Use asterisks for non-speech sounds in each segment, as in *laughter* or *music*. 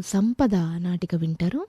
సంపద నాటిక వింటారు.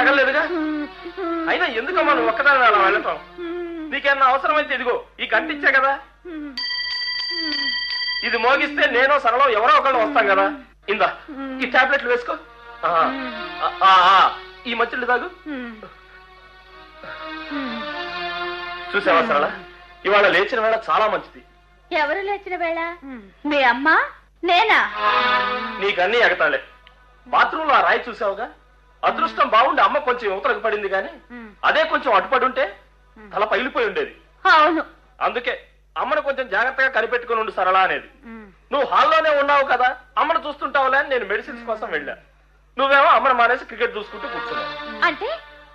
తగలలేదుగా అయినా ఎందుకమ్మా నువ్వు ఒక్కదాని అలా వెళ్ళటం నీకేమన్నా అవసరమైతే ఇదిగో ఈ ఇచ్చా కదా? ఇది మోగిస్తే నేను సరళం ఎవరో ఒకళ్ళు వస్తాం కదా? ఇందా ఈ టాబ్లెట్లు వేసుకో. ఆ, ఆ, ఆ, ఈ మచ్చలు తాగు. చూసావా సరళ? ఇవాళ లేచిన వేళ చాలా మంచిది. ఎవరు లేచిన వేళ? మీ అమ్మ? నేనా? నీకన్నీ ఎగతాలే. బాత్రూమ్లో ఆ రాయి చూసావుగా? అదృష్టం బాగుండి అమ్మ కొంచెం యువతలకు పడింది గాని అదే కొంచెం అటుపడి ఉంటే తల పగిలిపోయి ఉండేది. అవును. అందుకే అమ్మను కొంచెం జాగ్రత్తగా కనిపెట్టుకుని ఉండు సరళ అనేది. నువ్వు హాల్లోనే ఉన్నావు కదా అమ్మను చూస్తుంటావులే అని నేను మెడిసిన్స్ కోసం వెళ్ళా. నువ్వేమో అమ్మను మానేసి క్రికెట్ చూసుకుంటూ కూర్చున్నావు. అంటే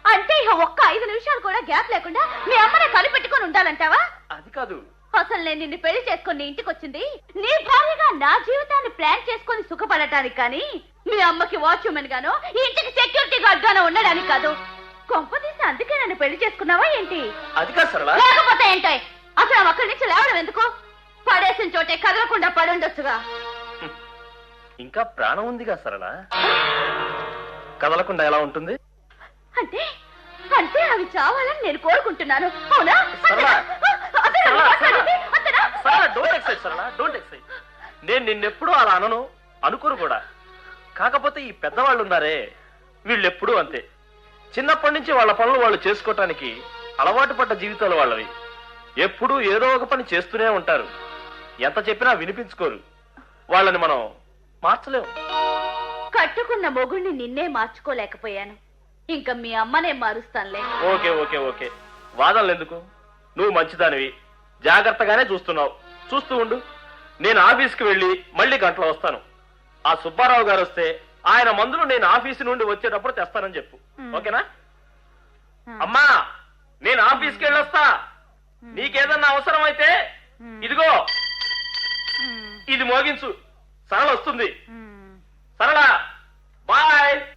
అంటే ఇక ఒక్క ఐదు నిమిషాలు కూడా గ్యాప్ లేకుండా మీ అమ్మనే కనిపెట్టుకొని ఉండాలంటావా? అది కాదు. అసలు నేను నిన్ను పెళ్ళి చేసుకుని ఇంటికి వచ్చింది నీ భార్యగా నా జీవితాన్ని ప్లాన్ చేసుకొని సుఖపడటానికి కానీ మీ అమ్మకి వాచ్మెన్ గానో ఇంటికి సెక్యూరిటీ గార్డ్ గానో ఉండడానికి కాదు. కొంపదీసి అందుకే నన్ను పెళ్ళి చేసుకున్నావా ఏంటి? అది కాదు సరళ. లేకపోతే ఏంటాయ్ అసలు అక్కడి నుంచి లేవడం ఎందుకు? పడేసిన చోటే కదలకుండా పడుండొచ్చుగా *laughs* ఇంకా ప్రాణం ఉందిగా సరళ. కదలకుండా ఎలా ఉంటుంది? అంటే అంటే అవి చావాలని నేను కోరుకుంటున్నాను. అవునా? సరళ! అంతేనా? సరళ, మాట్లాడేది? అంతేనా? సరళ డోంట్ సరళ నేను నిన్నెప్పుడూ అలా అనను అనుకోను కూడా. కాకపోతే ఈ పెద్దవాళ్ళు ఉన్నారే వీళ్ళు ఎప్పుడూ అంతే. చిన్నప్పటి నుంచి వాళ్ళ పనులు వాళ్ళు చేసుకోవటానికి అలవాటు పడ్డ జీవితాలు వాళ్ళవి. ఎప్పుడూ ఏదో ఒక పని చేస్తూనే ఉంటారు. ఎంత చెప్పినా వినిపించుకోరు. వాళ్ళని మనం మార్చలేం. కట్టుకున్న మొగుణ్ణి నిన్నే మార్చుకోలేకపోయాను. ఇంకా మీ అమ్మనే మారుస్తానులే. Okay okay okay. వాదనలు ఎందుకు నువ్వు మంచిదానివి. జాగ్రత్తగానే చూస్తున్నావు. చూస్తూ ఉండు. నేను ఆఫీస్కి వెళ్ళి మళ్ళీ గంటలో వస్తాను. ఆ సుబ్బారావు గారు వస్తే ఆయన మందులు నేను ఆఫీస్ నుండి వచ్చేటప్పుడు తెస్తానని చెప్పు. ఓకేనా? అమ్మా నేను ఆఫీస్కి వెళ్ళొస్తా. నీకేదన్నా అవసరం అయితే ఇదిగో. ఇది మోగించు. సరళ వస్తుంది. సరళ. బాయ్.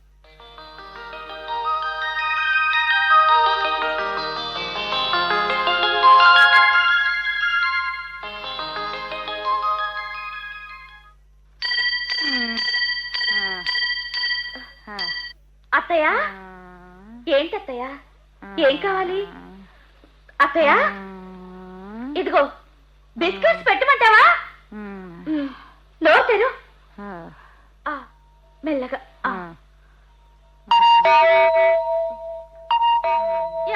అత్తయ్య? ఏంటత్తయ్య? ఏం కావాలి? అత్తయ్య? ఇదిగో బిస్కెట్స్ పెట్టమంటావా? మ్, నోరు తెరు మెల్లగా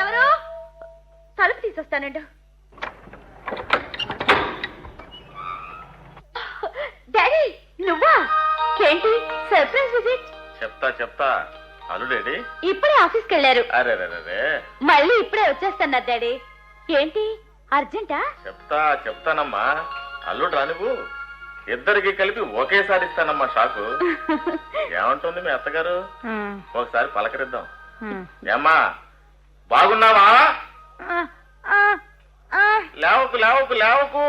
ఎవరు? తలుపు తీసొస్తానండు. డాడీ నువ్వా? ఏంటి? Surprise visit? చెప్తా చెప్తా. అల్లుడేడి ఇప్పుడే ఆఫీస్కి వెళ్ళారు అరే మళ్ళీ ఇప్పుడే వచ్చేస్తున్నారు డాడీ ఏంటి? అర్జెంటా? చెప్తా చెప్తానమ్మా. అల్లుడు రా నువ్వు ఇద్దరికి కలిపి ఒకేసారి ఇస్తానమ్మా షాకు. *laughs* ఏమంటుంది మీ అత్తగారు? ఒకసారి పలకరిద్దాం. ఏమ్మా బాగున్నావా? లేవకు లేవకు లేవకు.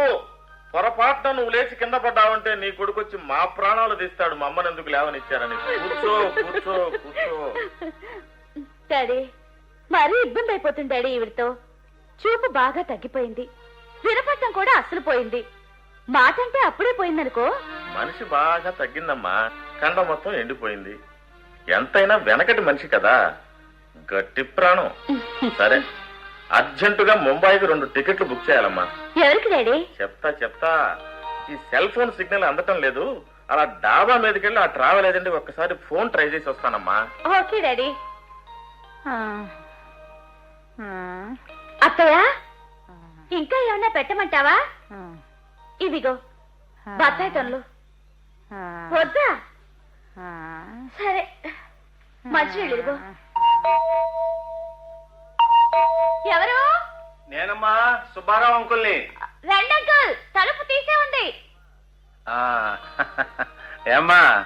పొరపాటున నువ్వు లేచి కింద పడ్డావంటే నీ కొడుకొచ్చి మా ప్రాణాలు తీస్తాడు మా అమ్మని ఎందుకు లేవనిచ్చారని. కూర్చో కూర్చో కూర్చో. డాడీ మరీ ఇబ్బంది అయిపోతుంది డాడీ ఈవిడతో. చూపు బాగా తగ్గిపోయింది. వినపట్టం కూడా అసలు పోయింది. మాట అంటే అప్పుడే పోయిందనుకో. మనిషి బాగా తగ్గిందమ్మా. కండ మొత్తం ఎండిపోయింది. ఎంతైనా వెనకటి మనిషి కదా. గట్టి ప్రాణం. సరే. అర్జెంటుగా ముంబైకి రెండు టికెట్లు బుక్ చేయాలమ్మా. ఎవరికి డాడీ? చెప్తా చెప్తా. ఈ సెల్ ఫోన్ సిగ్నల్ అందటం లేదు. అలా డాబా మీదకి వెళ్ళి ఆ ట్రావెల్ ఏజెంట్ ఒక్కసారి ఫోన్ ట్రై చేసి వస్తానమ్మా. Okay daddy. అత్తయ్య ఇంకా ఏమైనా పెట్టమంటావా? ఇదిగో బత్తాయి తొనలు. వద్దా? సరే. మంచినీళ్ళు ఇదిగో. ఎవరు? నేనమ్మా సుబ్బారావు అంకుల్ని. రండి అంకుల్ తలుపు తీసే ఉంది. ఆ, ఏమ్మా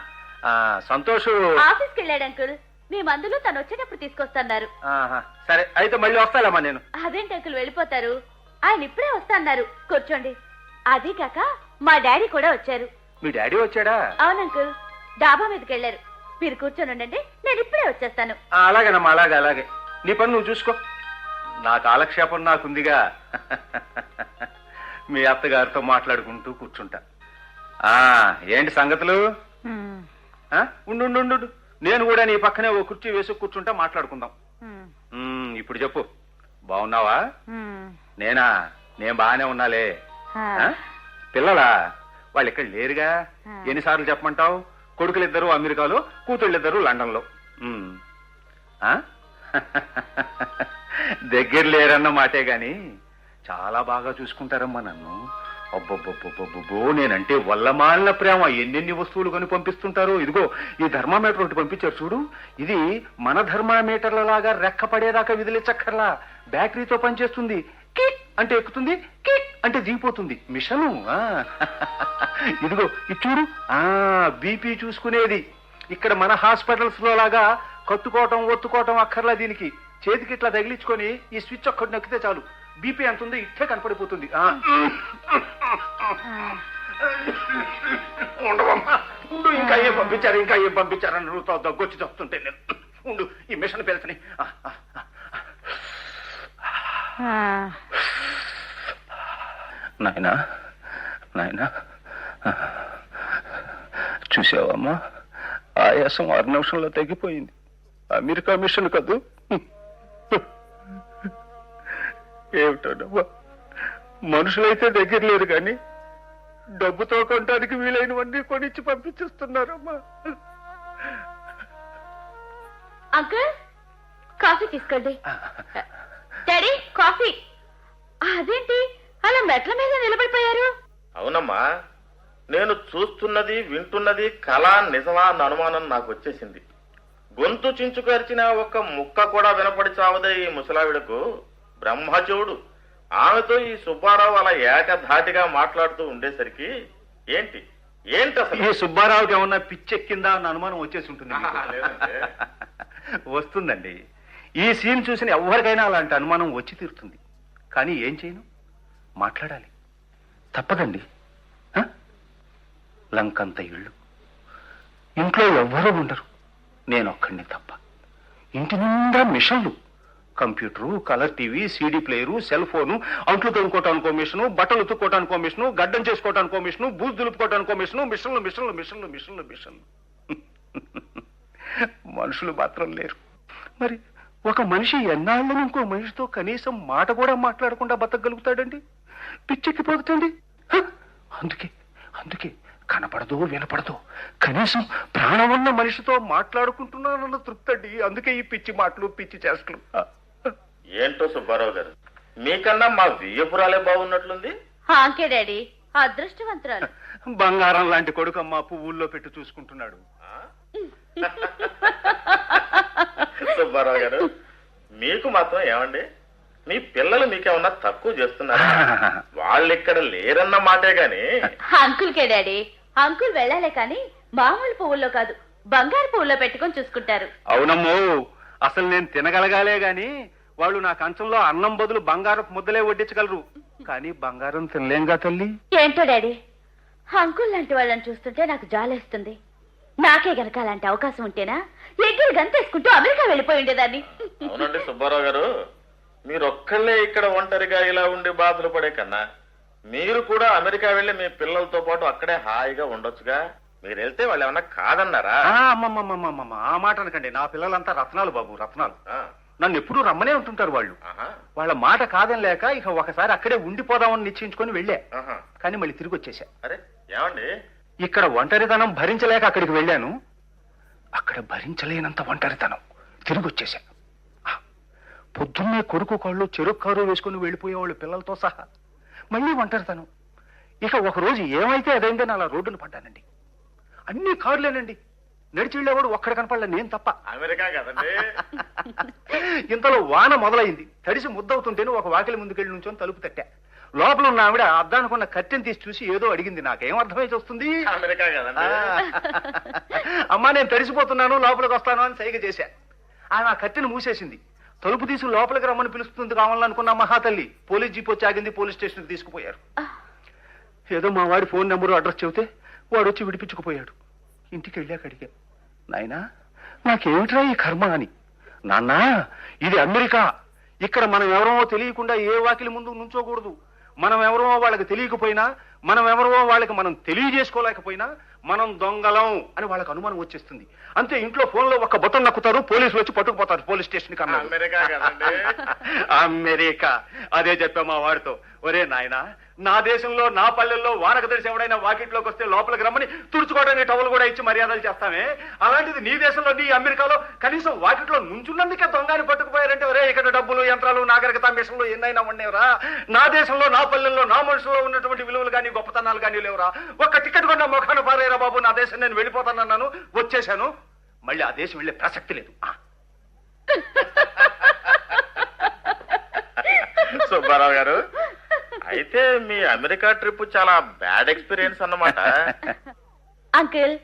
సంతోషు. ఆఫీస్కి వెళ్ళాడు అంకుల్. మీ మందులు తను వచ్చేటప్పుడు తీసుకొస్తున్నారు. ఆహా, సరే అయితే మళ్ళీ వస్తాలేమ్మా నేను. అదేంటి అంకుల్ వెళ్ళిపోతారు? ఆయన ఇప్పుడే వస్తాన్నారు. కూర్చోండి. అది కాక మా డాడీ కూడా వచ్చారు. మీ డాడీ వచ్చాడా? అవును అంకుల్. డాబా మీదకి వెళ్ళారు. మీరు కూర్చొని ఉండండి నేను ఇప్పుడే వచ్చేస్తాను. అలాగేనమ్మా అలాగే అలాగే. నీ పని నువ్వు చూసుకో. నా కాలక్షేపం నాకుందిగా. మీ అత్తగారితో మాట్లాడుకుంటూ కూర్చుంటా. ఆ ఏంటి సంగతులు? ఆ, ఉండు ఉండు, ఉండు ఉండు. నేను కూడా నీ పక్కనే ఓ కుర్చీ వేసి కూర్చుంటా మాట్లాడుకుందాం. ఉమ్, ఇప్పుడు చెప్పు. బాగున్నావా నేనా? నేను బాగానే ఉన్నాలే. ఆ? పిల్లలా? వాళ్ళు ఇక్కడ లేరుగా? ఎన్నిసార్లు చెప్పమంటావు? కొడుకులిద్దరూ అమెరికాలో కూతుళ్ళిద్దరూ లండన్లో. ఉమ్. ఆ? *laughs* దగ్గర లేరన్న మాటే గాని చాలా బాగా చూసుకుంటారమ్మా నన్ను. అబ్బబ్బబ్బబ్బబ్బో నేనంటే వల్లమాలిన ప్రేమ. ఎన్నెన్ని వస్తువులు కొని పంపిస్తుంటారు. ఇదిగో ఈ ధర్మామీటర్ ఒకటి పంపించారు చూడు. ఇది మన థర్మామీటర్ల లాగా రెక్క పడేదాకా విదిలించక్కర్లా. బ్యాటరీతో పనిచేస్తుంది. కిక్ అంటే ఎక్కుతుంది కిక్ అంటే దిగిపోతుంది. మిషను *laughs* ఇదిగో ఇది చూడు. ఆ బీపీ చూసుకునేది. ఇక్కడ మన హాస్పిటల్స్లో లాగా కట్టుకోవటం ఒత్తుకోవటం అక్కర్లా దీనికి. చేతికి ఇట్లా తగిలించుకొని ఈ స్విచ్ ఒక్కటి నొక్కితే చాలు. బీపీ ఎంత ఉందో ఇట్టే కనపడిపోతుంది. ఆ. ఉండవమ్మా ఉండు ఇంకా ఏం పంపించారు ఇంకా ఏం పంపించారని నువ్వు దగ్గొచ్చి చెప్తుంటే నేను. ఉండు ఈ మిషన్ పిలుచుని. నాయనా నాయనా. చూసావమ్మా? ఆయాసం ఆరు నిమిషంలో తగ్గిపోయింది అమెరికా మిషన్ కదూ? ఏమిటోనమ్మా? మనుషులైతే దగ్గర లేరు కానీ డబ్బుతో కొనడానికి వీలైనవన్నీ కొనిచ్చి పంపించేస్తున్నారమ్మా. అంకుల్ కాఫీ తీసుకోండి. Daddy coffee. అదేంటి? అలా మెట్ల మీద నిలబడిపోయారు. అవునమ్మా నేను చూస్తున్నది వింటున్నది కళ నిజమా అన్న అనుమానం నాకు వచ్చేసింది. గొంతు చించుకరిచిన ఒక్క ముక్క కూడా వినపడి చావదే ఈ ముసలావిడకు. బ్రహ్మచవుడు ఆమెతో ఈ సుబ్బారావు అలా ఏకధాటిగా మాట్లాడుతూ ఉండేసరికి ఏంటి? ఏంటి ఈ అసలు సుబ్బారావుకి ఏమన్నా పిచ్చెక్కిందా అన్న అనుమానం వచ్చేసి ఉంటుంది. *laughs* వస్తుందండి. ఈ సీన్ చూసిన ఎవరికైనా అలాంటి అనుమానం వచ్చి తీరుతుంది. కానీ ఏం చేయను? మాట్లాడాలి. తప్పదండి? లంకంత ఇళ్ళు. ఇంట్లో ఎవ్వరూ ఉండరు. నేను ఒక్కడిని తప్ప. ఇంటి నిండా మిషన్లు. Computer colour TV CD player cell phone అంట్లు తొమ్ముకోవటానికో మిషను బట్టలు ఉతుక్కోవటానికో మిషను గడ్డం చేసుకోవటానికో మిషను బూజు దులుపుకోవటానికో మిషను మిషన్లు మిషన్లు మిషన్లు మిషన్లు మిషన్లు. మనుషులు మాత్రం లేరు. మరి ఒక మనిషి ఎన్నాళ్ళని ఇంకో మనిషితో కనీసం మాట కూడా మాట్లాడకుండా బతకగలుగుతాడండి? పిచ్చెక్కిపోతుంది అందుకే అందుకే కనపడదో వినపడదో. కనీసం ప్రాణం ఉన్న మనిషితో మాట్లాడుకుంటున్నానన్న తృప్తి అండి అందుకే ఈ పిచ్చి మాటలు పిచ్చి చేష్టలు. ఏంటో సుబ్బారావు గారు మీకన్నా మా వియ్యపురాలే బాగున్నట్లుంది? ఆంకే డాడీ అదృష్టవంతురాలు. బంగారం లాంటి కొడుకమ్మ పువ్వుల్లో పెట్టి చూసుకుంటున్నాడు? సుబ్బారావు గారు మీకు మాత్రం ఏమండి? మీ పిల్లలు మీకేమన్నా తక్కువ చేస్తున్నారా? *laughs* వాళ్ళు ఇక్కడ లేరన్న మాటే గాని. అంకుల్ కే డాడీ అంకుల్ వెళ్ళాలే కానీ మామూలు పువ్వుల్లో కాదు బంగారు పువ్వుల్లో పెట్టుకొని చూసుకుంటారు. అవునమ్మో అసలు నేను తినగలగాలే గాని వాళ్ళు నా కంచంలో అన్నం బదులు బంగారపు ముద్దలే వడ్డించగలరు. కానీ బంగారం తినలేంగా తల్లి? ఏంటో డాడీ అంకుల్ లాంటి వాళ్ళని చూస్తుంటే నాకు జాలేస్తుంది. నాకే గనక అలాంటి అవకాశం ఉంటేనా ఎగ్గిరి గంతేసుకుంటూ అమెరికా వెళ్ళిపోయి ఉండేదాన్ని. అవునండి సుబ్బారావు గారు మీరు ఒక్కళ్ళే ఇక్కడ ఒంటరిగా ఇలా ఉండి బాధలు పడే కన్నా మీరు కూడా అమెరికా వెళ్ళి మీ పిల్లలతో పాటు అక్కడే హాయిగా ఉండొచ్చుగా. మీరు వెళ్తే వాళ్ళు ఏమన్నా కాదన్నారా? ఆ, అమ్మమ్మమ్మమ్మమ్మ, ఆ మాట అనకండి నా పిల్లలంతా రత్నాలు బాబు రత్నాలు. ఆ, నన్ను ఎప్పుడూ రమ్మనే ఉంటుంటారు వాళ్ళు. ఆహా, వాళ్ళ మాట కాదని లేక ఇక ఒకసారి అక్కడే ఉండిపోదామని నిశ్చయించుకొని వెళ్ళా. ఆహా. కానీ మళ్ళీ తిరిగి వచ్చేసా. అరే ఏమండి? ఇక్కడ ఒంటరితనం భరించలేక అక్కడికి వెళ్ళాను. అక్కడ భరించలేనంత ఒంటరితనం. తిరిగి వచ్చేసా. ఆ, పొద్దున్నే కొడుకు కాళ్ళు చెరుకు కారు వేసుకుని వెళ్ళిపోయేవాళ్ళు పిల్లలతో సహా. మళ్ళీ ఒంటరితనం ఇక ఒక రోజు ఏమైతే అదైందని అలా రోడ్డును పడ్డానండి. అన్ని కార్లేనండి. నడిచి వెళ్ళేవాడు ఒక్కడ కనపడలే నేను తప్ప. అమెరికా కదండి. *laughs* ఇంతలో వాన మొదలైంది. తడిసి ముద్దవుతుంటేనే ఒక వాకిలి ముందుకెళ్ళి నుంచొని తలుపు తట్టా. లోపల ఉన్న ఆవిడ అద్దానుకున్న కట్టెని తీసి చూసి ఏదో అడిగింది. నాకేం అర్థమైతే వస్తుంది అమెరికా కదండి. *laughs* అమ్మా నేను తడిసిపోతున్నాను లోపలికి వస్తాను అని సైగ చేశా. ఆమె ఆ కట్టెను మూసేసింది. తలుపు తీసి లోపలికి రమ్మని పిలుస్తుంది కావాలనుకున్న మహాతల్లి పోలీస్ జీప్ వచ్చి ఆగింది పోలీస్ స్టేషన్కి తీసుకుపోయారు. ఏదో మా వాడి ఫోన్ నెంబరు అడ్రస్ చెబితే వాడు వచ్చి విడిపించుకుపోయాడు. ఇంటికి వెళ్ళాక అడిగా నాయనా నాకేమిట్రా ఈ కర్మ అని? నాన్నా ఇది అమెరికా. ఇక్కడ మనం ఎవరో తెలియకుండా ఏ వాకిలి ముందు నుంచోకూడదు. మనం ఎవరో వాళ్ళకి తెలియకపోయినా మనం ఎవరో వాళ్ళకి మనం తెలియజేసుకోలేకపోయినా మనం దొంగలం అని వాళ్ళకి అనుమానం వచ్చేస్తుంది. అంతే ఇంట్లో ఫోన్లో ఒక బటన్ నక్కుతారు పోలీసులు వచ్చి పట్టుకుపోతారు పోలీస్ స్టేషన్ కన్నా అమెరికా *laughs* అమెరికా. అదే చెప్పా మా వాడితో. ఒరే నాయనా నా దేశంలో నా పల్లెల్లో వానకు తెలిసి ఎవడైనా వాకిట్లోకి వస్తే లోపలికి రమ్మని తుడుచుకోవడానికి టవల్ కూడా ఇచ్చి మర్యాదలు చేస్తామే? అలాంటిది నీ దేశంలో నీ అమెరికాలో కనీసం వాకిట్లో నుంచున్నందుకే దొంగని పట్టుకుపోయారంటే ఒరే ఇక్కడ డబ్బులు యంత్రాలు నాగరికత మిషన్లు ఎన్నైనా ఉండేవరా? నా దేశంలో నా పల్లెల్లో నా మనుషుల్లో ఉన్నటువంటి విలువలు కానీ గొప్పతనాలు కానీ లేవురా? ఒక్క టికెట్ కొన్న మొఖాన పారేరా బాబు నా దేశం నేను వెళ్ళిపోతానన్నాను వచ్చేశాను. మళ్ళీ ఆ దేశం వెళ్ళే ప్రసక్తి లేదు. *laughs* సుబ్బారావు గారు అయితే మీ అమెరికా ట్రిప్ చాలా బ్యాడ్ ఎక్స్పీరియన్స్ అన్నమాట. *laughs* అంకిల్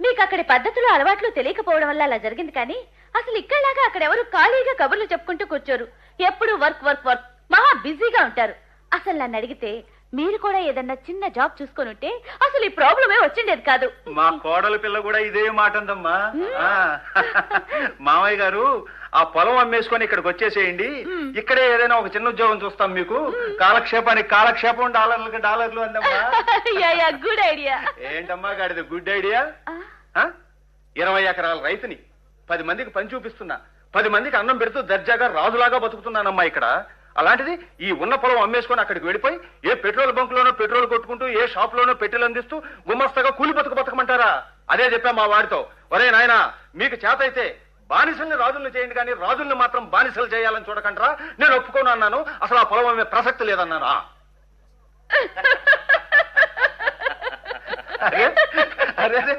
మీకు అక్కడి పద్ధతులు అలవాట్లు తెలియకపోవడం వల్ల అలా జరిగింది కానీ అసలు ఇక్కడలాగా అక్కడ ఎవరు ఖాళీగా కబుర్లు చెప్పుకుంటూ కూర్చోరు. ఎప్పుడు వర్క్ వర్క్ వర్క్. మహా బిజీగా ఉంటారు. అసలు నన్ను అడిగితే మీరు కూడా ఏదన్నా చిన్న జాబ్ చూసుకొని ఉంటే అసలు ఈ ప్రాబ్లమే వచ్చిండేది కాదు. మా కోడలి పిల్ల కూడా ఇదే మాట ఉందమ్మా ఆ. మామయ్య గారు ఆ పొలం అమ్మేసుకొని ఇక్కడికి వచ్చేసేయండి. ఇక్కడే ఏదైనా ఒక చిన్న ఉద్యోగం చూస్తాం మీకు. కాలక్షేపానికి కాలక్షేపం డాలర్లకి డాలర్లు అందమ్మా. Good idea. ఏంటమ్మా గాడిది గుడ్ ఐడియా? ఆ? ఇరవై ఎకరాల రైతుని పది మందికి పని చూపిస్తున్నా. పది మందికి అన్నం పెడుతూ దర్జాగా రాజులాగా బతుకుతున్నానమ్మా ఇక్కడ. అలాంటిది ఈ ఉన్న పొలం అమ్మేసుకొని అక్కడికి వెళ్ళిపోయి ఏ పెట్రోల్ బంకులోనో పెట్రోల్ కొట్టుకుంటూ ఏ షాప్ లోనో అందిస్తూ గుమస్తగా కూలి బతుకు బతకమంటారా? అదే చెప్పా మా వాడితో ఒరే నాయనా మీకు చేత అయితే బానిసల్ని రాజుల్ని చేయండి కానీ రాజుల్ని మాత్రం బానిసలు చేయాలని చూడకంటారా నేను ఒప్పుకోను అన్నాను. అసలు ఆ పొలం అమ్మే ప్రసక్తి లేదన్నానా. అరే అరే అరే,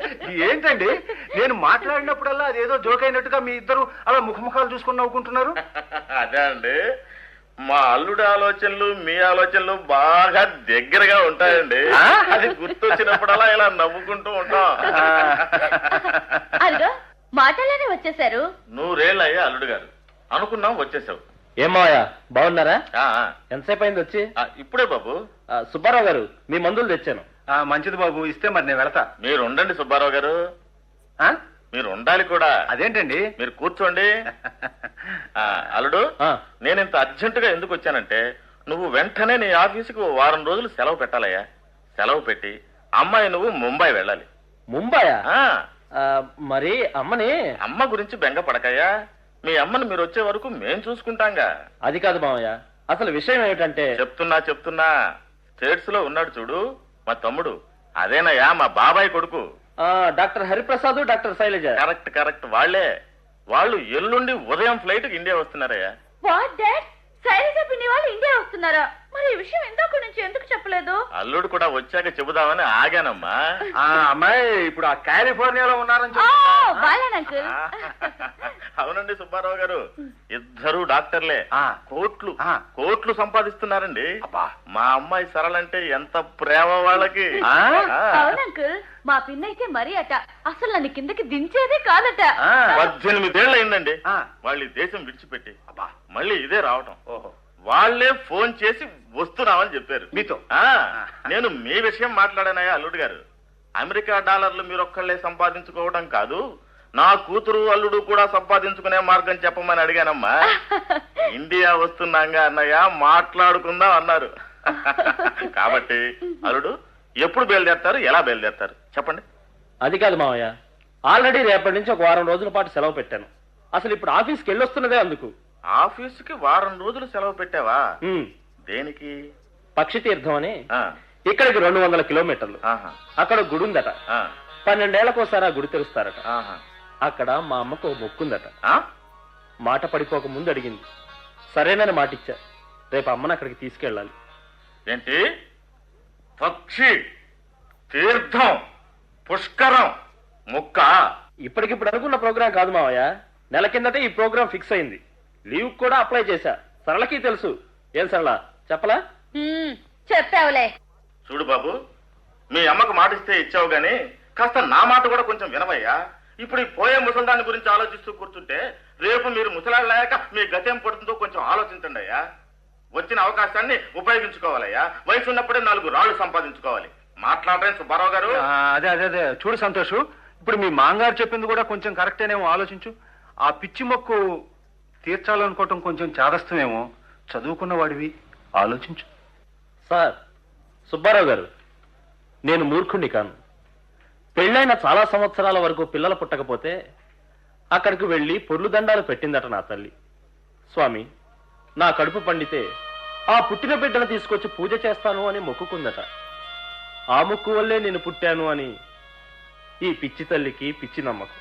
ఏంటండి? నేను మాట్లాడినప్పుడల్లా అదేదో జోక్ అయినట్టుగా మీ ఇద్దరు అలా ముఖముఖాలు చూసుకుని నవ్వుకుంటున్నారు. *laughs* అదే అండి. మా అల్లుడి ఆలోచనలు మీ ఆలోచనలు బాగా దగ్గరగా ఉంటాయండి? అది గుర్తొచ్చినప్పుడల్లా ఇలా నవ్వుకుంటూ ఉంటాం. అదిగో మాటలోనే వచ్చేసారు నూరేళ్ళయ్యా అల్లుడు గారు. అనుకున్నాం వచ్చేసావు ఏం మావయ్య బాగున్నారా? ఆ, ఆ. ఎంతసేపు అయింది వచ్చి? ఆ, ఇప్పుడే బాబు. ఆ, సుబ్బారావు గారు మీ మందులు తెచ్చాను. ఆ, మంచిది బాబు ఇస్తే మరి నేను వెళతా. మీరు ఉండండి సుబ్బారావు గారు. ఆ? మీరు ఉండాలి కూడా. అదేంటండి? మీరు కూర్చోండి. ఆ, అల్లుడు ఆ. నేను ఇంత అర్జెంటుగా ఎందుకు వచ్చానంటే నువ్వు వెంటనే నీ ఆఫీసుకు వారం రోజులు సెలవు పెట్టాలయ్యా. సెలవు పెట్టి అమ్మాయి నువ్వు ముంబై వెళ్ళాలి. ముంబాయా? ఆ. ఆ, మరి అమ్మని? అమ్మ గురించి బెంగ పడకయ్యా. మీ అమ్మని మీరు వచ్చే వరకు మేం చూసుకుంటాంగా. అది కాదు మావయ్య. అసలు విషయం ఏమిటంటే చెప్తున్నా చెప్తున్నా. స్టేట్స్లో ఉన్నాడు చూడు మా తమ్ముడు. అదేనయ్యా మా బాబాయ్ కొడుకు. Doctor Hariprasad doctor Sailaja. Correct correct. వాళ్ళే. వాళ్ళు ఎల్లుండి ఉదయం ఫ్లైట్కి ఇండియా వస్తున్నారయ్యా. What dad? శైలజ పిన్ని వాళ్ళు ఇండియా వస్తున్నారా? మరి ఈ విషయం ఇందాక నుంచి ఎందుకు చెప్పలేదు అల్లుడు కూడా వచ్చాక చెబుదామని ఆగానమ్మా ఆ అమ్మాయి ఇప్పుడు ఆ కాలిఫోర్నియాలో ఉన్నారని ఓ చెప్పి- బాలేన్ అంకుల్ అవునండి సుబ్బారావు గారు ఇద్దరు డాక్టర్లే ఆ. కోట్లు ఆ. కోట్లు సంపాదిస్తున్నారండి అబ్బా. మా అమ్మాయి సరళంటే ఎంత ప్రేమ వాళ్ళకి ఆ? ఆ. అవును అంకుల్ మా పిన్న అయితే మరీ అట అసలు నన్ను కిందకి దించేదే కాదట ఆ. పద్దెనిమిదేళ్ళు అయిందండి ఆ. వాళ్ళు ఈ దేశం విడిచిపెట్టి అబ్బా. మళ్ళీ ఇదే రావటం ఓహో వాళ్ళే ఫోన్ చేసి వస్తున్నామని చెప్పారు. మీతో? ఆ, నేను మీ విషయం మాట్లాడానయ్యా అల్లుడు గారు. అమెరికా డాలర్లు మీరొక్కళ్ళే సంపాదించుకోవడం కాదు నా కూతురు అల్లుడు కూడా సంపాదించుకునే మార్గం చెప్పమని అడిగానమ్మా. *laughs* ఇండియా వస్తున్నాగా అన్నయ్య మాట్లాడుకుందాం అన్నారు. *laughs* కాబట్టి అల్లుడు ఎప్పుడు బయలుదేరతారు ఎలా బయలుదేరతారు? చెప్పండి. అది కాదు మావయ్య. ఆల్రెడీ రేపటి నుంచి ఒక వారం రోజుల పాటు సెలవు పెట్టాను. అసలు ఇప్పుడు ఆఫీస్కి వెళ్ళొస్తున్నదే అందుకు. ఆఫీసుకి వారం రోజులు సెలవు పెట్టావా? దేనికి? పక్షి తీర్థం అని ఇక్కడికి రెండు వందల కిలోమీటర్లు. అక్కడ గుడి ఉందట పన్నెండేళ్ళకోసారి ఆ గుడి తెరుస్తారట. ఆహా. అక్కడ మా అమ్మకు ఓ మొక్కుందట. ఆ? మాట పడిపోక ముందు అడిగింది. సరేనని మాటిచ్చా. రేపు అమ్మని అక్కడికి తీసుకెళ్ళాలి. ఏంటి? పక్షి తీర్థం పుష్కరం ముక్క. ఇప్పటికిప్పుడు అనుకున్న ప్రోగ్రాం కాదు మావయ్య. నెల కిందటే ఈ ప్రోగ్రాం ఫిక్స్ అయింది. లీవ్ కూడా అప్లై చేశా. సరళకి తెలుసు. ఏం సరళ? చెప్పలా? హ్మ్, చెప్పావులే. చూడు బాబు మీ అమ్మకు మాట ఇస్తే ఇచ్చావు గాని కాస్త నా మాట కూడా కొంచెం వినవయ్యా. ఇప్పుడు ఈ పోయే ముసల్దాని గురించి ఆలోచిస్తూ కూర్చుంటే రేపు మీరు ముసలాళ్ళాక మీ గతేం పడుతుందో కొంచెం ఆలోచించండి అయ్యా వచ్చిన అవకాశాన్ని ఉపయోగించుకోవాలయ్యా. వయసు ఉన్నప్పుడే నాలుగు రాళ్ళు సంపాదించుకోవాలి. మాట్లాడరే సుబ్బారావు గారు? అదే అదే అదే. చూడు సంతోష్ ఇప్పుడు మీ మాంగారు చెప్పింది కూడా కొంచెం కరెక్టేనేమో ఆలోచించు. ఆ పిచ్చి మొక్కు తీర్చాలనుకోవటం కొంచెం చాదస్తమేమో. చదువుకున్న వాడివి ఆలోచించు. సార్ సుబ్బారావు గారు నేను మూర్ఖుణ్ణి కాను. పెళ్ళైన చాలా సంవత్సరాల వరకు పిల్లలు పుట్టకపోతే అక్కడికి వెళ్ళి పొర్లు దండాలు పెట్టిందట నా తల్లి. స్వామి నా కడుపు పండితే ఆ పుట్టిన బిడ్డను తీసుకొచ్చి పూజ చేస్తాను అని మొక్కుకుందట. ఆ మొక్కు వల్లే నేను పుట్టాను అని ఈ పిచ్చి తల్లికి పిచ్చి నమ్మకం.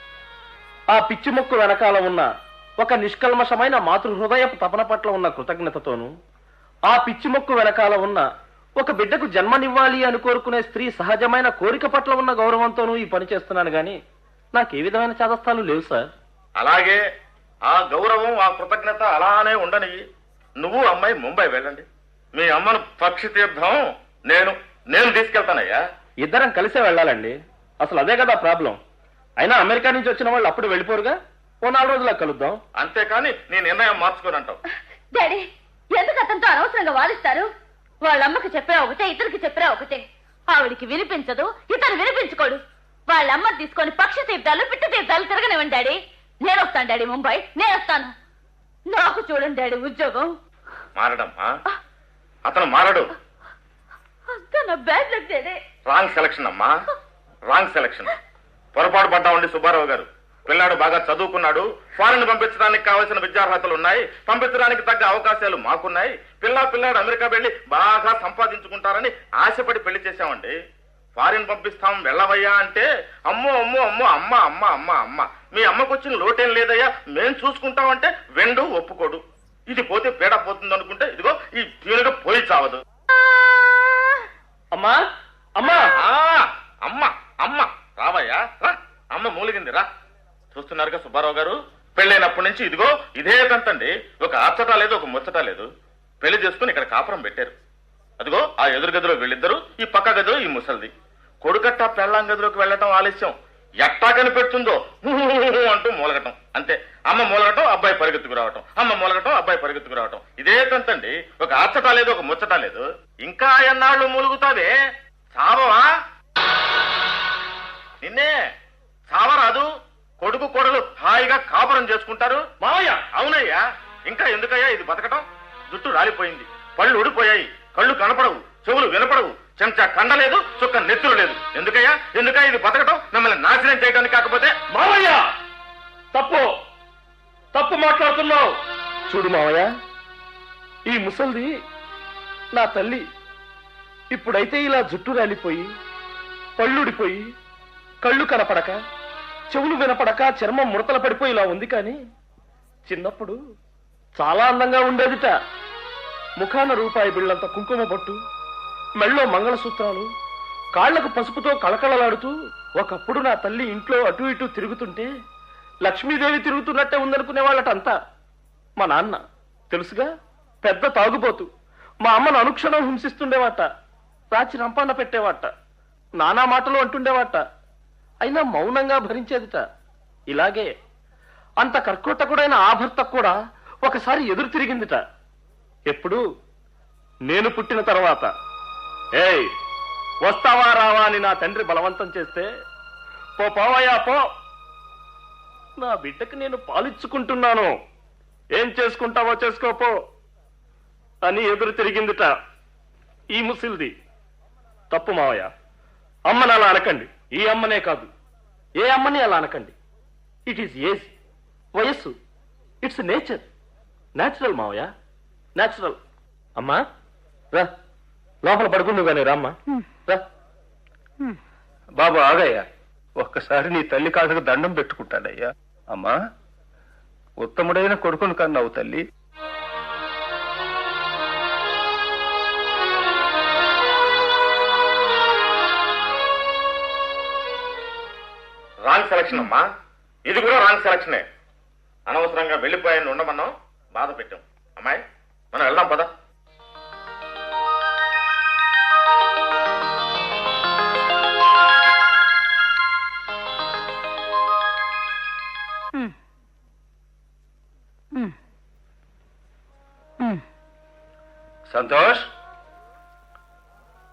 ఆ పిచ్చి మొక్కు వెనకాల ఉన్న ఒక నిష్కల్మషమైన మాతృహృదయపు తపన పట్ల ఉన్న కృతజ్ఞతతోనూ ఆ పిచ్చి మొక్కు వెనకాల ఉన్న ఒక బిడ్డకు జన్మనివ్వాలి అని కోరుకునే స్త్రీ సహజమైన కోరిక పట్ల ఉన్న గౌరవంతోనూ ఈ పని చేస్తున్నాను గాని నాకు ఏ విధమైన చాదస్తాలు లేవు సార్. అలాగే ఆ గౌరవం ఆ కృతజ్ఞత అలానే ఉండని నువ్వు అమ్మాయి ముంబై వెళ్ళండి. మీ అమ్మను పక్షి తీర్థం నేను నేను తీసుకెళ్తానయ్యా. ఇద్దరం కలిసే వెళ్ళాలండి. అసలు అదే కదా ప్రాబ్లం. అయినా అమెరికా నుంచి వచ్చిన వాళ్ళు అప్పుడు వెళ్ళిపోరుగా? ఓ నాలుగు రోజులకు కలుద్దాం. అంతేకాని నీ నిర్ణయం మార్చుకోనంటావు. డాడీ ఎందుకు అతనితో అనవసరంగా వాదిస్తారు? వాళ్ళ అమ్మకి చెప్పరా ఒకటే ఇతనికి చెప్పరా ఒకటే. ఆవిడికి వినిపించదు ఇతను వినిపించుకోడు. వాళ్ళ అమ్మ తీసుకొని పక్షి తీర్థాలు పిట్ట తీర్థాలు తిరగనివ్వండి డాడీ. నేను వస్తాను డాడీ ముంబై. నేను వస్తాను. నాకు చూడండి డాడీ ఉద్యోగం. మారడమ్మా. అతను మారడు. అంతా నా bad luck daddy. Wrong selection అమ్మా. రాంగ్ సెలక్షన్ పొరపాటు పడ్డామండి సుబ్బారావు గారు. పిల్లాడు బాగా చదువుకున్నాడు. ఫారెన్ పంపించడానికి కావాల్సిన విద్యార్హతలు ఉన్నాయి. పంపించడానికి తగ్గ అవకాశాలు మాకున్నాయి. పిల్ల పిల్లాడు అమెరికా వెళ్ళి బాగా సంపాదించుకుంటారని ఆశపడి పెళ్ళి చేశామండి. ఫారిన్ పంపిస్తాం వెళ్ళవయ్యా అంటే అమ్మో అమ్మో అమ్మో అమ్మ అమ్మ అమ్మ అమ్మ. మీ అమ్మకు వచ్చిన లోటేం లేదయ్యా. మేం చూసుకుంటామంటే వెండు ఒప్పుకోడు. ఇది పోతే పీడ పోతుంది అనుకుంటే ఇదిగో ఈ పీనుగ పోయి చావదు. అమ్మా అమ్మా. అమ్మ అమ్మ. రావయ్యా రా. అమ్మ మూలిగింది రా. చూస్తున్నారుగా సుబ్బారావు గారు? పెళ్ళైనప్పటి నుంచి ఇదిగో ఇదే తంతండి ఒక అచ్చట లేదు ఒక ముచ్చట లేదు. పెళ్ళి చేసుకుని ఇక్కడ కాపురం పెట్టారు. అదిగో ఆ ఎదురు గదిలో వెళ్ళిద్దరు ఈ పక్క గదిలో ఈ ముసలిది. కొడుకట్ట పెళ్ళాం గదిలోకి వెళ్ళటం ఆలస్యం. ఎట్టా కనిపెడుతుందో? అంటూ మూలగటం. అంతే. అమ్మ మూలగటం అబ్బాయి పరిగెత్తుకు రావటం. అమ్మ మూలగటం అబ్బాయి పరిగెత్తుకు రావటం. ఇదే తంతండి ఒక అచ్చట లేదు ఒక ముచ్చట లేదు. ఇంకా ఎన్నాళ్ళు మూలుగుతావే? చావవా? నిన్నే. చావరాదు. కొడుకు కొడలు హాయిగా కాపురం చేసుకుంటారు? మావయ్య! అవునయ్యా! ఇంకా ఎందుకయ్యా ఇది బతకటం? జుట్టు రాలిపోయింది. పళ్ళు ఊడిపోయాయి. కళ్ళు కనపడవు. చెవులు వినపడవు. చెంచా కండలేదు చుక్క నెత్తురు లేదు. ఎందుకయ్యా? ఎందుకయ్యా ఇది బతకటం? మిమ్మల్ని నాశనం చేయడానికి కాకపోతే మావయ్య! తప్పు! తప్పు మాట్లాడుతున్నావు! చూడు మావయ్య ఈ ముసల్ది నా తల్లి. ఇప్పుడైతే ఇలా జుట్టు రాలిపోయి పళ్ళుడిపోయి కళ్ళు కనపడక చెవులు వినపడక చర్మం ముడతలు పడిపోయి ఇలా ఉంది కానీ చిన్నప్పుడు చాలా అందంగా ఉండేదిట. ముఖాన రూపాయి బిళ్ళంత కుంకుమ బొట్టు మెళ్ళో మంగళసూత్రాలు కాళ్ళకు పసుపుతో కళకళలాడుతూ ఒకప్పుడు నా తల్లి ఇంట్లో అటు ఇటు తిరుగుతుంటే లక్ష్మీదేవి తిరుగుతున్నట్టే ఉందనుకునే వాళ్ళటంతా మా నాన్న తెలుసుగా పెద్ద తాగుబోతు మా అమ్మను అనుక్షణం హింసిస్తుండేవాట రాచి రంపాన పెట్టేవాట నానా మాటలు అంటుండేవాట. అయినా మౌనంగా భరించేదిట. ఇలాగే అంత కర్కోటకుడైన ఆ భర్త కూడా ఒకసారి ఎదురు తిరిగిందిట. ఎప్పుడు? నేను పుట్టిన తర్వాత. ఏయ్ వస్తావా రావా అని నా తండ్రి బలవంతం చేస్తే పో పోవయా పో. నా బిడ్డకి నేను పాలిచ్చుకుంటున్నాను. ఏం చేసుకుంటావో చేసుకోపో అని ఎదురు తిరిగిందిట. ఈ ముసిల్ది. తప్పు మావయ్య. అమ్మని అలా అనకండి ఈ అమ్మనే కాదు ఏ అమ్మని అలా అనకండి. ఇట్ ఈస్ ఏజ్ వయస్సు ఇట్స్ నేచర్ నేచురల్ మావయ్య నేచురల్ అమ్మా రా లోపల పడుకుందు కానీ రామ్మా. రా. బాబు ఆగయ్యా. ఒక్కసారి నీ తల్లి కాళ్ళకు దండం పెట్టుకుంటానయ్యా. అమ్మా ఉత్తముడైన కొడుకును కన్నావు తల్లి. రాంగ్ సెలక్షన్ అమ్మా. ఇది కూడా రాంగ్ సెలక్షనే అనవసరంగా వెళ్ళిపోయాను ఉండమన్నాం బాధ పెట్టాం అమ్మాయి మనం వెళ్దాం పద. సంతోష్?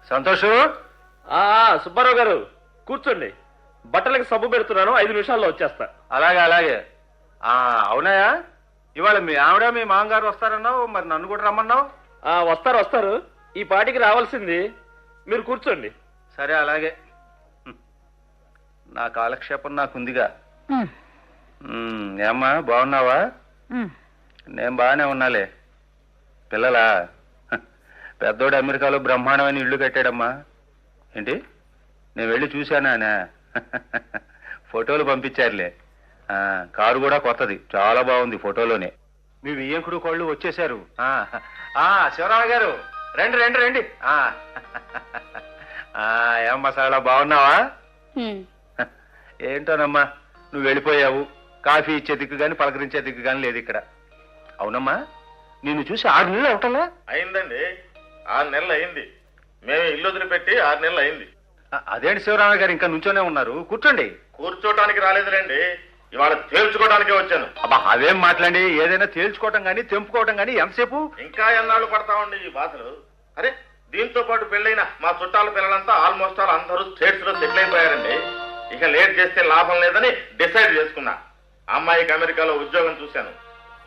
సంతోషు? సుబ్బారావు గారు కూర్చోండి. బట్టలకి సబ్బు పెడుతున్నాను ఐదు నిమిషాల్లో వచ్చేస్తా. అలాగే అలాగే. ఆ అవునాయా? ఇవాళ మీ ఆవిడ మీ మామగారు వస్తారన్నావు మరి నన్ను కూడా రమ్మన్నావు? ఆ, వస్తారు వస్తారు. ఈ పాటికి రావాల్సింది మీరు కూర్చోండి. సరే అలాగే. హ్మ్. నా కాలక్షేపం నాకుందిగా. ఏమ్మా బాగున్నావా? నేను బాగానే ఉన్నాలే. పిల్లలా? హ, పెద్దోడు అమెరికాలో బ్రహ్మాండమైన ఇల్లు కట్టాడమ్మా. ఏంటి? నేను వెళ్ళి చూశానా *laughs* ఫోటోలు పంపించారులే. ఆ, కారు కూడా కొత్తది. చాలా బాగుంది ఫోటోలోనే. మీ వియ్యంకుడు కోళ్ళు వచ్చేశారు. ఆ, ఆ, శివరామ గారు. రండి రండి రండి. ఆ, ఆ, ఏమ్మా చాలా బాగున్నావా? *laughs* ఏంటోనమ్మా నువ్వు వెళ్ళిపోయావు. కాఫీ ఇచ్చే దిక్కు గాని పలకరించే దిక్కు గాని లేదు ఇక్కడ. అవునమ్మా నిన్ను చూసి ఆరు నెలలు అవటంలా? అయిందండి. ఆరు నెలలు అయింది. మేము ఇల్లు వదిలిపెట్టి ఆరు నెలలు అయింది. అదేంటి శివరామ గారు ఇంకా నుంచోనే ఉన్నారు. కూర్చోండి. కూర్చోటానికి రాలేదులేండి. ఇవాళ తేల్చుకోవడానికే వచ్చాను. అబ్బా అవేం మాట్లాడి ఏదైనా తేల్చుకోవటం గాని తెంపుకోవటం గాని ఎంతసేపు? ఇంకా ఎన్నాళ్ళు పడతామండి ఈ బాధలు? అరే దీంతో పాటు పెళ్ళైన మా చుట్టాల పిల్లలంతా ఆల్మోస్ట్ ఆల్ అందరూ స్టేట్స్లో సెటిల్ అయిపోయారండి. ఇక లేట్ చేస్తే లాభం లేదని డిసైడ్ చేసుకున్నా. అమ్మాయికి అమెరికాలో ఉద్యోగం చూశాను.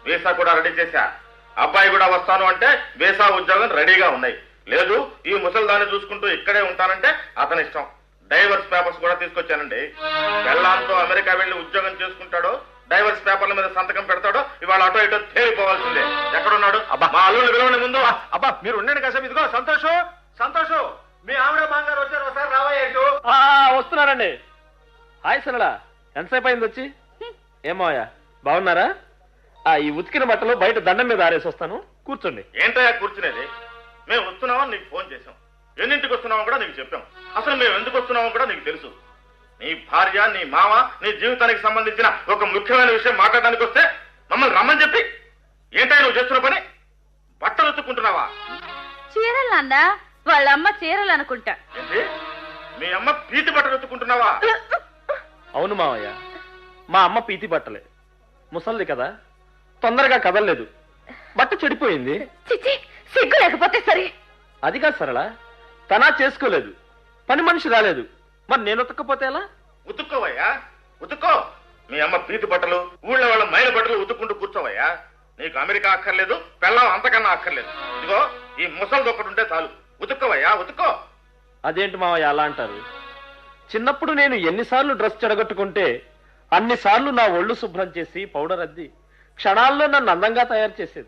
వీసా కూడా రెడీ చేశా. అబ్బాయి కూడా వస్తాను అంటే వీసా ఉద్యోగం రెడీగా ఉన్నాయి. లేదు ఈ ముసల్దాన్ని చూసుకుంటూ ఇక్కడే ఉంటానంటే అతని ఇష్టం. డైవర్స్ పేపర్స్ కూడా తీసుకొచ్చానండి. పెళ్ళాంతో అమెరికా వెళ్ళి ఉద్యోగం చేసుకుంటాడో డైవర్స్ పేపర్ల మీద సంతకం పెడతాడో ఇవాళ అటో ఇటో తేలిపోవాల్సిందే. ఎక్కడున్నాడు? అబ్బా. మా అల్లుని పిలవండి ముందు. అబ్బా మీరు ఉండండి కాసేపు ఇదిగో సంతోషం సంతోషం. మీ ఆవిడ మాంగారు వచ్చారు ఒకసారి రావయ్య ఇటు. ఆ, ఆ, వస్తున్నానండి హాయ్ సరళ. ఎంతసేపు అయింది వచ్చి? ఏమోయా బాగున్నారా? ఆ ఈ ఉతికిన బట్టలు బయట దండం మీద ఆరేసి వస్తాను. కూర్చోండి. ఏంటయ్యా కూర్చునేది? మేము వస్తున్నామని నీకు ఫోన్ చేశాం. ఎన్నింటికి వస్తున్నామో కూడా నీకు చెప్పాం. అసలు మేము ఎందుకు వస్తున్నామో కూడా నీకు తెలుసు. నీ భార్య నీ మామ నీ జీవితానికి సంబంధించిన ఒక ముఖ్యమైన విషయం మాట్లాడడానికి వస్తే మమ్మల్ని రమ్మని చెప్పి ఏంటయ్యా నువ్వు చేస్తున్న పని? బట్టలు ఉతుక్కుంటున్నావా? చీరలు నాన్న వాళ్ళ అమ్మ చీరలు అనుకుంటా. ఏంటి? మీ అమ్మ పీతి బట్టలు ఉతుక్కుంటున్నావా? అవును మావయ్య మా అమ్మ పీతి బట్టలే. ముసల్ది కదా తొందరగా కదలలేదు. బట్ట చెడిపోయింది. సిగ్గు లేకపోతే సరే. అది కాదు సరళ తనా చేసుకోలేదు. పని మనిషి రాలేదు. మరి నేను ఉతక్కపోతే ఎలా? ఉతుక్కోవయ్యా ఉతుక్కో. మీ అమ్మ పీతి బట్టలు ఊళ్ళో వాళ్ళ మైల బట్టలు ఉతుక్కుంటూ కూర్చోవయ్యా. నీకు అమెరికా అక్కర్లేదు పెళ్ళం అంతకన్నా అక్కర్లేదు. ఇదిగో ఈ ముసలి ఒకటి ఉంటే చాలు. ఉతుక్కోవయ్యా ఉతుక్కో. అదేంటి మావయ్య అలా అంటారు? చిన్నప్పుడు నేను ఎన్నిసార్లు డ్రెస్ చెడగొట్టుకుంటే అన్నిసార్లు నా ఒళ్ళు శుభ్రం చేసి పౌడర్ అద్ది క్షణాల్లో నన్ను అందంగా తయారు చేసేది.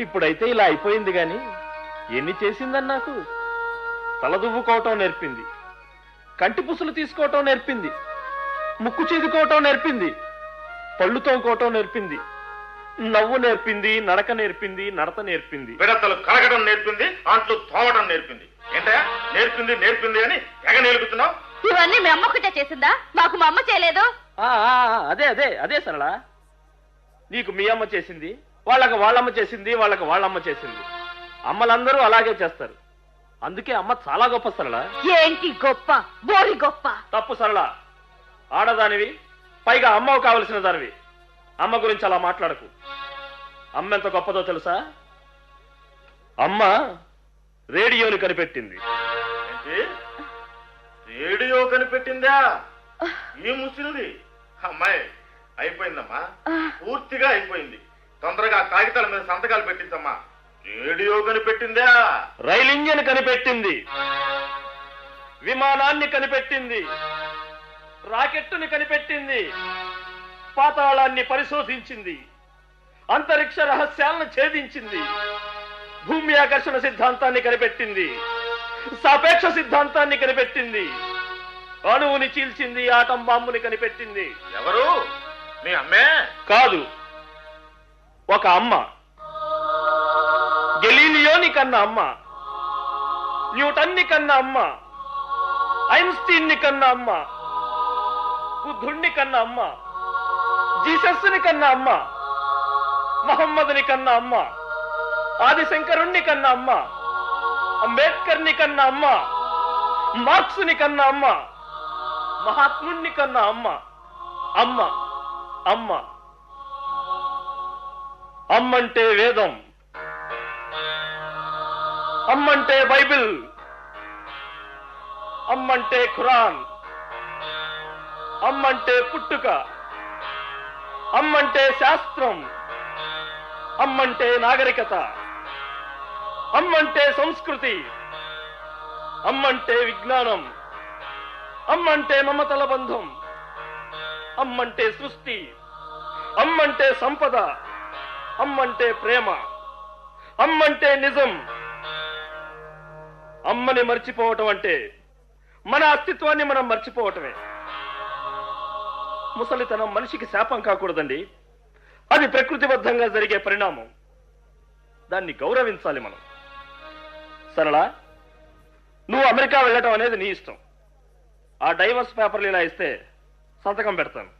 ఇప్పుడైతే ఇలా అయిపోయింది గాని ఎన్ని చేసిందని నాకు? తలదువ్వుకోవటం నేర్పింది. కంటి పుసులు తీసుకోవటం నేర్పింది. ముక్కు చీదుకోవటం నేర్పింది. పళ్ళు తోముకోవటం నేర్పింది. నవ్వు నేర్పింది నడక నేర్పింది నడత నేర్పింది. విడతలు కలగడం నేర్పింది అంట్లు తోమడం నేర్పింది. ఏంటయ్యా? నేర్పింది నేర్పింది అని తెగ నేర్పుతున్నావు ఇవన్నీ మీ అమ్మ ఒకటే చేసిందా? మాకు మా అమ్మ చేయలేదు. ఆ, ఆ, ఆ, అదే అదే అదే సరళ. నీకు మీ అమ్మ చేసింది? వాళ్ళకి వాళ్ళమ్మ చేసింది వాళ్ళకి వాళ్ళమ్మ చేసింది. అమ్మలందరూ అలాగే చేస్తారు. అందుకే అమ్మ చాలా గొప్ప సరళ. ఏంటి గొప్ప? బోరి గొప్ప. తప్పు సరళ. ఆడదానివి పైగా అమ్మవు కావలసిన దానివి. అమ్మ గురించి అలా మాట్లాడకు. అమ్మ ఎంత గొప్పదో తెలుసా? అమ్మ రేడియోని కనిపెట్టింది. ఏంటి? రేడియో కనిపెట్టిందా? ఈ ముసిలిది అమ్మాయి అయిపోయిందమ్మా. పూర్తిగా అయిపోయింది. తొందరగా కాగితాల మీద సంతకాలు పెట్టించమ్మా. రేడియో కనిపెట్టిందా? రైలు ఇంజిన్ కనిపెట్టింది. విమానాన్ని కనిపెట్టింది. రాకెట్టుని కనిపెట్టింది. పాతాళాన్ని పరిశోధించింది. అంతరిక్ష రహస్యాలను ఛేదించింది. భూమి ఆకర్షణ సిద్ధాంతాన్ని కనిపెట్టింది. సాపేక్ష సిద్ధాంతాన్ని కనిపెట్టింది. అణువుని చీల్చింది ఆటం బాంబుని కనిపెట్టింది. ఎవరు? మీ అమ్మే? కాదు. ఒక అమ్మ గెలీలియోని కన్న అమ్మ న్యూటన్ని కన్న అమ్మ ఐన్స్టీన్ని కన్న అమ్మ బుద్ధుణ్ణి కన్న అమ్మ జీసస్ని కన్న అమ్మ మహమ్మదుని కన్న అమ్మ ఆదిశంకరుణ్ణి కన్న అమ్మ అంబేద్కర్ని కన్న అమ్మ మార్క్స్ని కన్న అమ్మ మహాత్ముణ్ణి కన్న అమ్మ అమ్మ అమ్మ అమ్మంటే వేదం అమ్మంటే బైబిల్ అమ్మంటే ఖురాన్ అమ్మంటే పుట్టుక అమ్మంటే శాస్త్రం అమ్మంటే నాగరికత అమ్మంటే సంస్కృతి అమ్మంటే విజ్ఞానం అమ్మంటే మమతల బంధం అమ్మంటే సృష్టి అమ్మంటే సంపద అమ్మంటే ప్రేమ అమ్మంటే నిజం. అమ్మని మర్చిపోవటం అంటే మన అస్తిత్వాన్ని మనం మర్చిపోవటమే. ముసలితనం మనిషికి శాపం కాకూడదండి. అది ప్రకృతిబద్ధంగా జరిగే పరిణామం. దాన్ని గౌరవించాలి మనం. సరళ నువ్వు అమెరికా వెళ్ళటం అనేది నీ ఇష్టం. ఆ డైవర్స్ పేపర్లు ఇలా ఇస్తే సంతకం పెడతాను.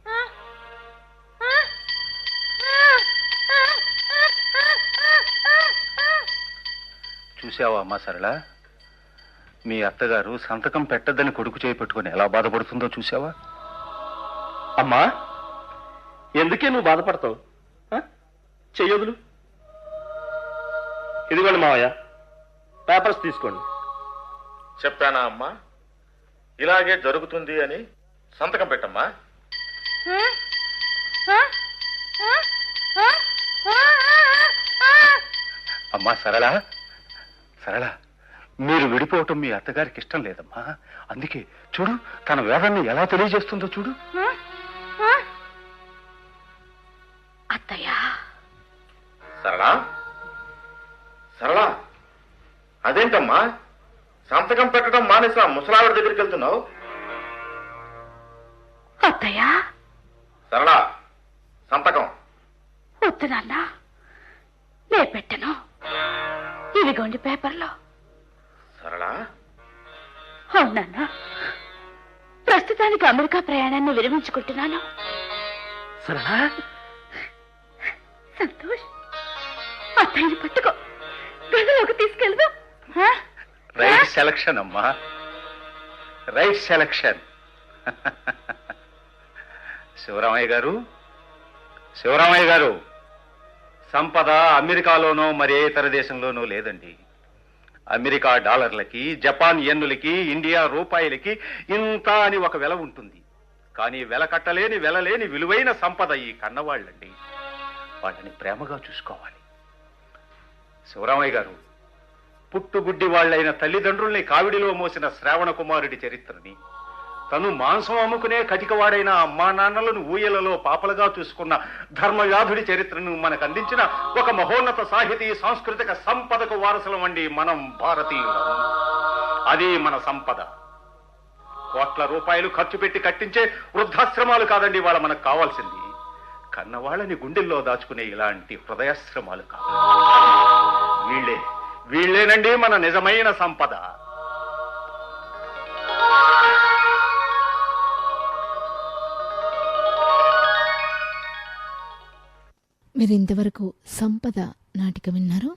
చూసావా అమ్మా సరళ? మీ అత్తగారు సంతకం పెట్టద్దని కొడుకు చేయి పెట్టుకుని ఎలా బాధపడుతుందో చూసావా అమ్మా ఎందుకే నువ్వు బాధపడతావు? ఆ? చెయ్యొదులు ఇదిగోండి మావయ్య పేపర్స్ తీసుకోండి. చెప్పానా అమ్మా? ఇలాగే జరుగుతుంది అని సంతకం పెట్టమ్మా. అమ్మా సరళ సరళ మీరు విడిపోవటం మీ అత్తగారికి ఇష్టం లేదమ్మా. అందుకే చూడు తన వేదాన్ని ఎలా తెలియజేస్తుందో చూడు. అత్తయ్య. సరళా? సరళా? అదేంటమ్మా? సంతకం పెట్టడం మానేసి ఆ ముసలావిడ దగ్గరికి వెళ్తున్నావు? అత్తయ్య. సరళా సంతకం. వద్దు నాన్న. నే పెట్టను. ఇదిగోండి పేపర్లో. సరళా? అవునన్నా ప్రస్తుతానికి అమెరికా ప్రయాణాన్ని విరమించుకుంటున్నాను. సరేనా సంతోష్ అత్తయ్యని పట్టుకో. గదిలోకి తీసుకెళ్దు రైట్ సెలక్షన్ అమ్మా. Right selection. శివరామయ్య గారు? శివరామయ్య గారు? సంపద అమెరికాలోనో మరే ఇతర దేశంలోనో లేదండి. అమెరికా డాలర్లకి జపాన్ ఎన్నులకి ఇండియా రూపాయలకి ఇంత అని ఒక వెల ఉంటుంది. కానీ వెల కట్టలేని వెలలేని విలువైన సంపద ఈ కన్నవాళ్ళండి. వాళ్ళని ప్రేమగా చూసుకోవాలి. శివరామయ్య గారు పుట్టుగుడ్డి వాళ్ళైన తల్లిదండ్రుల్ని కావిడిలో మోసిన శ్రావణ కుమారుడి చరిత్రని తను మాంసం అమ్ముకునే కటికవాడైన అమ్మా నాన్నలను ఊయలలో పాపలుగా చూసుకున్న ధర్మవ్యాధుడి చరిత్రను మనకు అందించిన ఒక మహోన్నత సాహితీ సాంస్కృతిక సంపదకు వారసులం అండి మనం భారతీయులం. అది మన సంపద. కోట్ల రూపాయలు ఖర్చు పెట్టి కట్టించే వృద్ధాశ్రమాలు కాదండి వాళ్ళ మనకు కావాల్సింది. కన్నవాళ్ళని గుండెల్లో దాచుకునే ఇలాంటి హృదయాశ్రమాలు కావాలి వీళ్ళే వీళ్ళేనండి మన నిజమైన సంపద. మీరు ఇంతవరకు సంపద నాటిక విన్నారు?